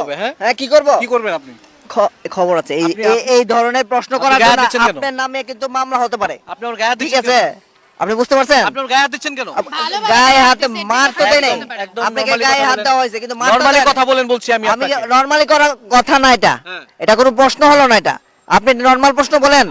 হবে হ্যাঁ? হ্যাঁ কি করব? কি করবেন আপনি? খবর আছে। এই ধরনের প্রশ্ন আপনি করার জন্য আপনার নামে কিন্তু মামলা হতে পারে। আপনি ওর গায়ে ঠিক আছে? আপনি বুঝতে পারছেন? আপনি গায়ে হাত দিচ্ছেন কেন? গায়ে হাতে মার তো করে দেয় নাই। আপনাকে গায়ে হাত দেওয়া হয়েছে কিন্তু নরমালি কথা বলেন বলছি আমি আমি নরমালি করার কথা না এটা। হ্যাঁ। এটা কোনো প্রশ্ন হলো না এটা। আপনি নরমাল প্রশ্ন বলেন।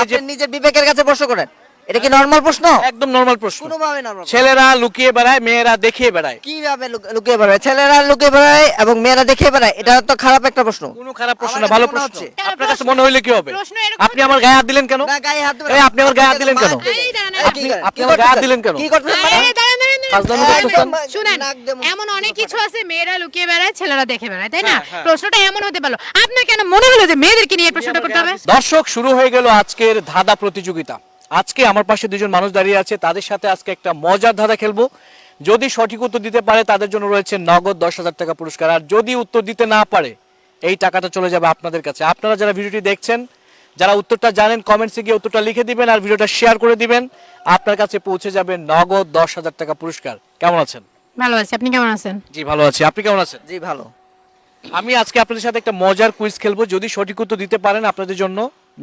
আপনি নিজের বিবেকের কাছে প্রশ্ন করেন। এটা কি নরমাল প্রশ্ন? একদম নরমাল প্রশ্ন। কোনোভাবে নরমাল ছেলেরা লুকিয়ে বেড়ায় মেয়েরা দেখিয়ে বেড়ায়। কীভাবে লুকিয়ে বেড়ায়? ছেলেরা লুকিয়ে বেড়ায় এবং মেয়েরা দেখিয়ে বেড়ায় এটা তো খারাপ একটা প্রশ্ন। কোনো খারাপ প্রশ্ন না ভালো প্রশ্ন। আপনার কাছে মনে হইলে কি হবে? আপনি আমার গায়ে হাত দিলেন কেন? না গায়ে হাত এই, আপনি আমার গায়ে হাত দিলেন কেন? আপনি- আপনি আমার গায়ে হাত দিলেন কেন? কি করতেছেন? মানে? শুনেন এমন অনেক কিছু আছে মেয়েরা লুকিয়ে বেড়ায় ছেলেরা দেখে বেড়ায় তাই না? হ্যাঁ, হ্যাঁ। প্রশ্নটা এমন হতে পারল। আপনার কেন মনে হলো যে মেয়েদেরকে নিয়ে প্রশ্নটা করতে হবে? দর্শক শুরু হয়ে গেল আজকের ধাঁধা প্রতিযোগিতা। আজকে আমার পাশে দুজন মানুষ দাঁড়িয়ে আছে তাদের সাথে আজকে একটা মজার ধাঁধা খেলব। যদি সঠিক উত্তর দিতে পারে তাদের জন্য রয়েছে নগদ দশ হাজার টাকা পুরস্কার। আর যদি উত্তর দিতে না পারে এই টাকাটা চলে যাবে আপনাদের কাছে। আপনারা যারা ভিডিওটি দেখছেন যারা উত্তরটা জানেন কমেন্টসে গিয়ে উত্তরটা লিখে দিবেন আর ভিডিওটা শেয়ার করে দিবেন। আপনার কাছে পৌঁছে যাবে নগদ দশ হাজার টাকা পুরস্কার। কেমন আছেন? ভালো আছি। আপনি কেমন আছেন? জি ভালো আছি। আপনি কেমন আছেন? জি ভালো। আমি আজকে আপনাদের সাথে একটা মজার কুইজ খেলব। যদি সঠিক উত্তর দিতে পারেন আপনাদের জন্য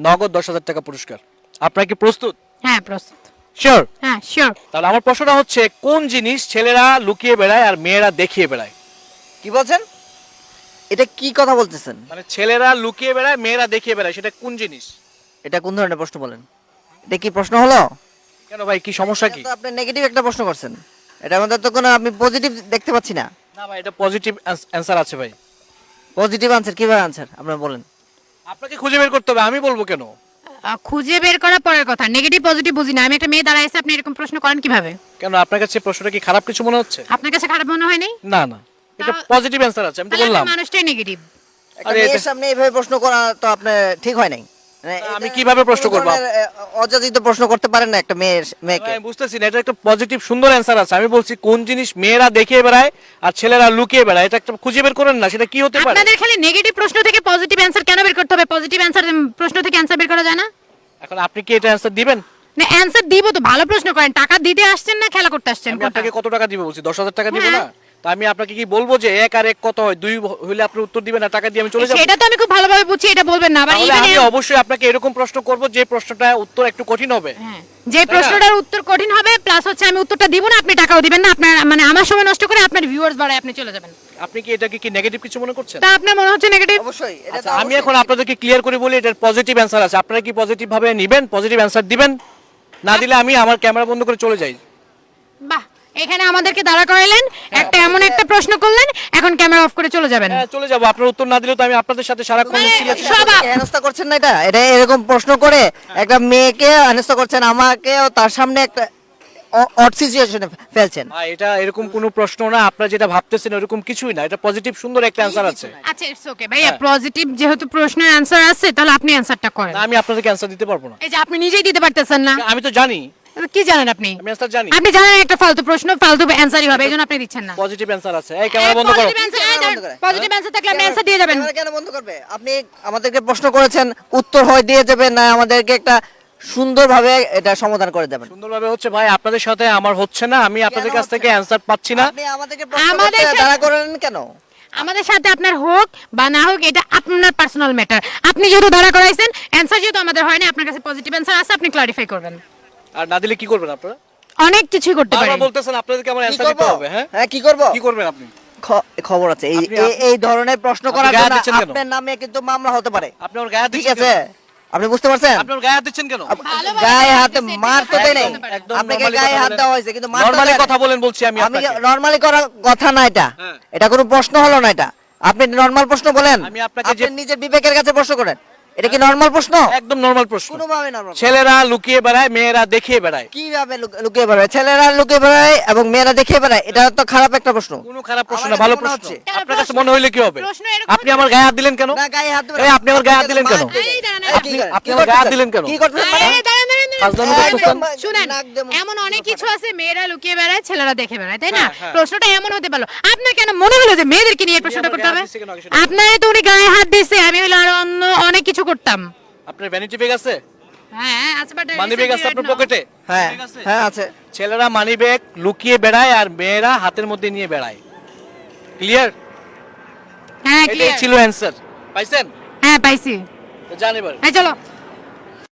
নগদ দশ হাজার টাকা পুরস্কার। আপনারা কি প্রস্তুত? হ্যাঁ প্রস্তুত। শিওর হ্যাঁ শিওর তাহলে আমার প্রশ্নটা হচ্ছে কোন জিনিস ছেলেরা লুকিয়ে বেড়ায় আর মেয়েরা দেখিয়ে বেড়ায়? কি বলছেন? এটা কি কথা বলতেছেন? মানে ছেলেরা লুকিয়ে বেড়ায় মেয়েরা দেখিয়ে বেড়ায় সেটা কোন জিনিস? এটা কোন ধরনের প্রশ্ন বলেন? এটা কি প্রশ্ন হলো? কেন ভাই কি সমস্যা কি? আপনি নেগেটিভ একটা প্রশ্ন করছেন। এটার মধ্যে তো কোনো আমি পজিটিভ দেখতে পাচ্ছি না। না ভাই এটা পজিটিভ অ্যান্সার আছে ভাই। পজিটিভ আনসার কীভাবে আনসার আপনারা বলেন। আপনাকে খুঁজে বের করতে হবে আমি বলব কেন? খুঁজে বের করা পরের কথা। নেগেটিভ পজিটিভ বুঝি না। আমি একটা মেয়ে দাঁড়াইছে আপনি এরকম প্রশ্ন করেন কীভাবে? কেন? আপনার কাছে প্রশ্নটা কি খারাপ কিছু মনে হচ্ছে? আপনার কাছে খারাপ মনে হয় নাই? না না। এটা পজিটিভ অ্যানসার আছে আমি তো তাহলে বললাম। মানুষটাই নেগেটিভ আর সামনে এইভাবে প্রশ্ন করা তো আপনি ঠিক হয় নাই। আমি কীভাবে প্রশ্ন করব? অযাচিত প্রশ্ন করতে পারেন না একটা মেয়ের মেয়েকে। আমি বুঝতেছি না এটা একটা পজিটিভ সুন্দর অ্যান্সার আছে। আমি বলছি কোন জিনিস মেয়েরা দেখিয়ে বেড়ায় আর ছেলেরা লুকিয়ে বেড়ায় এটা একটা খুঁজে বের করেন না সেটা কি হতে পারে? আপনাদের খালি নেগেটিভ প্রশ্ন থেকে পজিটিভ অ্যান্সার কেন বের করতে হবে? পজিটিভ অ্যান্সার প্রশ্ন থেকে অ্যান্সার বের করা যায় না? এখন আপনি কি এটা অ্যান্সার দিবেন? না অ্যান্সার দিব তো ভালো প্রশ্ন করেন। টাকা দিতে আসছেন না খেলা করতে আসছেন? আপনাকে কত টাকা দিব বলছি? দশ হাজার টাকা দিব হ্যাঁ। না? তা আমি আপনাকে কি বলব যে এক আর এক কত হয়? দুই হইলে আপনি উত্তর দিবেন না টাকা দিয়ে আমি চলে যাব। সেটা তো আমি খুব ভালোভাবে বুঝি এটা বলবেন না। আবার তাহলে আমি অবশ্যই আপনাকে এরকম প্রশ্ন করব যে প্রশ্নটা উত্তর একটু কঠিন হবে। হ্যাঁ, যে প্রশ্নটার উত্তর কঠিন হবে প্লাস হচ্ছে আমি উত্তরটা দিব না আপনি টাকাও দিবেন না আপনার মানে আমার সময় নষ্ট করে আপনার ভিউয়ার্স বাড়ায় আপনি চলে যাবেন। আপনি কি এটাকে কি নেগেটিভ কিছু মনে করছেন? তা আপনার মনে হচ্ছে নেগেটিভ অবশ্যই এটা তো আচ্ছা আমি এখন আপনাদেরকে ক্লিয়ার করে বলি এটার পজিটিভ অ্যান্সার আছে। আপনারা কি পজিটিভ ভাবে নেবেন? পজিটিভ অ্যান্সার দিবেন? না দিলে আমি আমার ক্যামেরা বন্ধ করে চলে যাই। বাহ। এখানে আমাদেরকে দাঁড়া করাইলেন একটা এমন একটা প্রশ্ন করলেন এখন ক্যামেরা অফ করে চলে যাবেন। হ্যাঁ চলে যাব। আপনার উত্তর না দিলে তো আমি আপনাদের সাথে সারাক্ষণ। সব হেনস্থা করছেন না এটা? এটা এরকম প্রশ্ন করে একটা মেয়েকে হেনস্থা করছেন আমাকেও তার সামনে একটা অড সিচুয়েশনে ফেলছেন। ভাই, এটা এরকম কোনো প্রশ্ন না আপনারা যেটা ভাবতেছেন এরকম কিছুই না এটা পজিটিভ সুন্দর একটা অ্যান্সার আছে। আচ্ছা ইটস ওকে ভাইয়া পজিটিভ যেহেতু প্রশ্নের অ্যান্সার আছে তাহলে আপনি অ্যান্সারটা করেন। আমি আপনাদেরকে অ্যান্সার দিতে পারব না। এই যে আপনি নিজেই দিতে পারতেছেন না। আমি তো জানি। কি জানেন আপনি? আমি অ্যান্সার জানি। আপনি জানেন একটা ফালতু প্রশ্ন ফালতু অ্যান্সারই হবে এইজন্য আপনি দিচ্ছেন না। পজিটিভ অ্যান্সার আছে। এই ক্যামেরা বন্ধ করো। পজিটিভ অ্যান্সার থাকলে আপনি অ্যান্সার দিয়ে যাবেন। কেন বন্ধ করবে? আপনি আমাদেরকে প্রশ্ন করেছেন উত্তর হয় দিয়ে যাবেন না আমাদেরকে একটা সুন্দরভাবে এটা সমাধান করে দেবেন। সুন্দরভাবে হচ্ছে ভাই আপনাদের সাথে আমার হচ্ছে না আমি আপনাদের কাছ থেকে অ্যান্সার পাচ্ছি না। আপনি আমাদেরকে আমাদের দাঁড়া করেন কেন? আমাদের সাথে আপনার হোক বা না হোক এটা আপনার পার্সোনাল ম্যাটার আপনি যেহেতু দাঁড়া করাইছেন অ্যান্সার যেহেতু আমাদের হয়নি আপনার কাছে পজিটিভ অ্যান্সার আছে আপনি ক্লারিফাই করবেন। আর না দিলে কি করবেন আপনারা? অনেক কিছুই করতে পারেন। বারবার বলতেছেন আপনাদেরকে আমার অ্যান্সার দিতে হবে হ্যাঁ? হ্যাঁ কি করব? কি করবেন আপনি? খবর আছে। এই এই- ধরনের প্রশ্ন করার জন্য আপনার নামে কিন্তু মামলা হতে পারে। আপনি ওর গায়ে ঠিক আছে? আপনি বুঝতে পারছেন? আপনি গায়ে হাত দিচ্ছেন কেন? গায়ে হাতে মার তো দেয় নাই। আপনাকে গায়ে হাত দেওয়া হয়েছে কিন্তু নাই। কথা বলেন বলছি আমি আমি নরমালি করার কথা না এটা। হ্যাঁ। এটা কোনো প্রশ্ন হলো না এটা। আপনি নরমাল প্রশ্ন বলেন। আমি আপনাকে যে- আপনি নিজের বিবেকের কাছে প্রশ্ন করেন। এটা কি নরমাল প্রশ্ন? একদম নরমাল প্রশ্ন। কোনোভাবে নরমাল ছেলেরা লুকিয়ে বেড়ায় মেয়েরা দেখিয়ে বেড়ায়। কীভাবে লুকিয়ে বেড়ায়? ছেলেরা লুকিয়ে বেড়ায় এবং মেয়েরা দেখিয়ে বেড়ায় এটা তো খারাপ একটা প্রশ্ন। কোনো খারাপ প্রশ্ন না ভালো প্রশ্ন। আপনার কাছে মনে হইলে কি হবে? আপনি আমার গায়ে হাত দিলেন কেন? না গায়ে হাত এই, আপনি আমার গায়ে হাত দিলেন কেন? আপনি- আপনি আমার গায়ে হাত দিলেন কেন? কি করতেছেন মানে? শুনেন এমন অনেক কিছু আছে মেয়েরা লুকিয়ে বেড়ায় ছেলেরা দেখে বেড়ায় তাই না? হ্যাঁ, হ্যাঁ। প্রশ্নটা এমন হতে পারল। আপনার কেন মনে হলো যে মেয়েদেরকে নিয়ে প্রশ্নটা করতে হবে? আপনার তো উনি গায়ে হাত দিছে আমি অন্য অনেক কিছু করতাম। আপনার ভ্যানিটি ব্যাগ আছে? হ্যাঁ আছে বাট মানি ব্যাগ আছে আপনার পকেটে হ্যাঁ হ্যাঁ আছে। ছেলেরা মানি ব্যাগ লুকিয়ে বেড়ায় আর মেয়েরা হাতের মধ্যে নিয়ে বেড়ায়। ক্লিয়ার হ্যাঁ ক্লিয়ার ছিল आंसर পাইছেন? হ্যাঁ পাইছি। তো জান এবার। হ্যাঁ চলো।